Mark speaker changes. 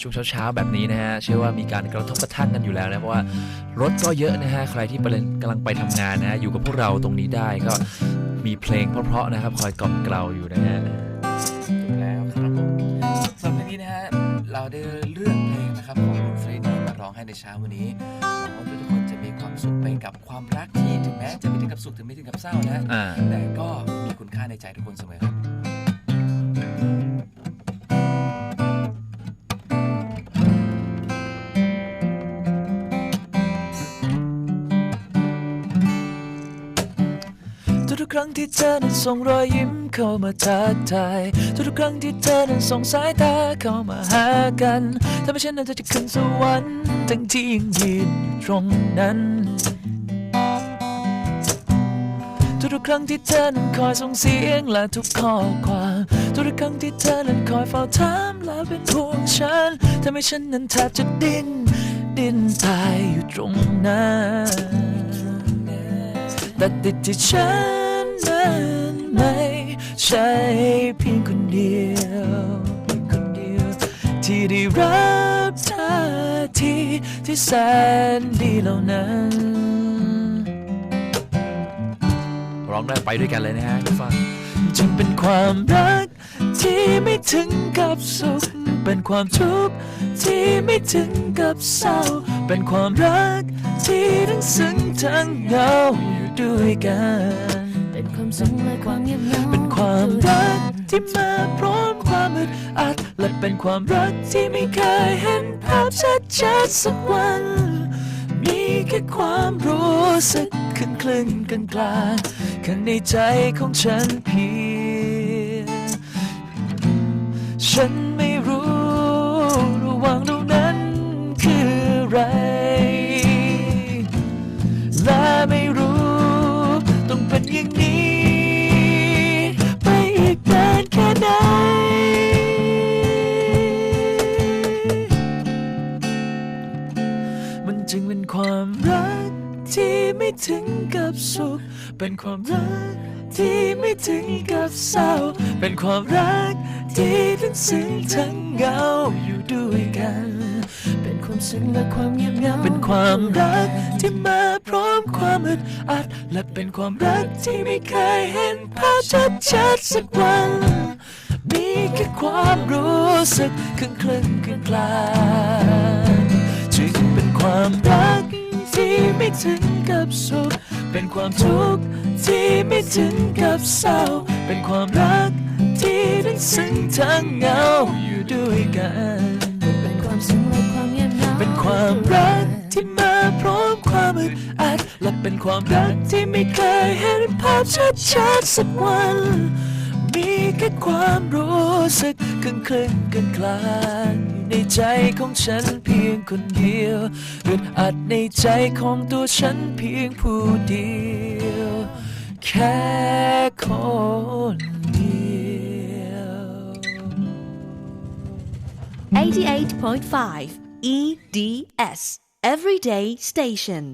Speaker 1: ช่วงเช้าๆแบบนี้นะฮะเชื่อว่ามีการกระทบกระทั่งกันอยู่แล้วนะเพราะว่ารถก็เยอะนะฮะใครที่กำลังกำลังไปทำงานนะฮะอยู่กับพวกเราตรงนี้ได้ก็มีเพลงเพราะๆนะครับ คอยกล่อมเกลาอยู่นะฮะถูกแล้วครับผมสำหรับเพลงนี้นะฮะเราได้เลือกเพลงนะครับของคุณเฟรดดี้มาร้องให้ในเช้าวันนี้หวังว่าทุกคนจะมีความสุขไปกับความรักที่ถึงแม้จะไม่ถึงกับสุขถึงไม่ถึงกับเศร้านะ
Speaker 2: อ่า
Speaker 1: แต่ก็มีคุณค่าในใจทุกคนเสมอครับ ทุกๆครั้งที่เธอนั้นส่งรอยยิ้มเข้ามาทักทายทุกๆครั้งที่เธอนั้นส่งสายตาเข้ามาหากันถ้าไม่เช่นนั้นเธอจะขึ้นสวรรค์ทั้งที่ยังยืนอยู่ตรงนั้นทุกๆครั้งที่เธอนั้นคอยส่งเสียงและทุกข้อความทุกๆครั้งที่เธอนั้นคอยเฝ้าถามและเป็นห่วงฉันทำให้ฉันนั้นแทบจะดิ้นดิ้นตายอยู่ตรงนั้นแต่ติดที่ฉัน นั้นไม่ใช่เพียงคนเดียวเพียงคนเดียว ที่ได้รับท่าทีที่แสนดีเหล่านั้นร้องได้ไปด้วยกันเลยนะฮะทุกฟังจึงเป็นความรักที่ไม่ถึงกับสุข เป็นความทุกข์ที่ไม่ถึงกับเศร้า เป็นความรักที่ทั้งซึ้งทั้งเหงาอยู่ด้วยกัน
Speaker 3: ความสุขและความเงียบเหงา
Speaker 1: เป็นความรักที่มาพร้อมความอึดอัดและเป็นความรักที่ไม่เคยเห็นภาพชัดๆสักวัน มีแค่ความรู้สึกคลึงคลึงกลางกลางข้างในใจของฉันเพียงฉันไม่ มันจึงเป็นความรักที่ไม่ถึงกับสุข เป็นความรักที่ไม่ถึงกับเศร้า เป็นความรักที่ทั้งซึ้งทั้งเหงาอยู่ด้วยกัน
Speaker 3: เป็นความสุขและความเงียบเหงา
Speaker 1: เป็นความรักที่มาพร้อมความอึดอัด และเป็นความรักที่ไม่เคยเห็นภาพชัดๆสักวัน มีแค่ความรู้สึกคลึงคลึงกลางกลาง ไม่ถึงกับสุข เป็นความทุกข์ที่ไม่ถึงกับเศร้า เป็นความรักที่ทั้งซึ้งทั้งเหงาอยู่ด้วยกัน
Speaker 3: เป็นความสุขและความเงียบเหงา
Speaker 1: เป็นความรักที่มาพร้อมความอึดอัด และเป็นความรักที่ไม่เคยเห็นภาพชัดๆสักวัน มีแค่ความรู้สึกคลึงคลึงกันกลางๆอยู่ ในใจของฉันเพียงคนเดียวอึดอัดในใจของตัวฉันเพียงผู้เดียว แค่คนเดียว
Speaker 4: 88.5 EDS Everyday Station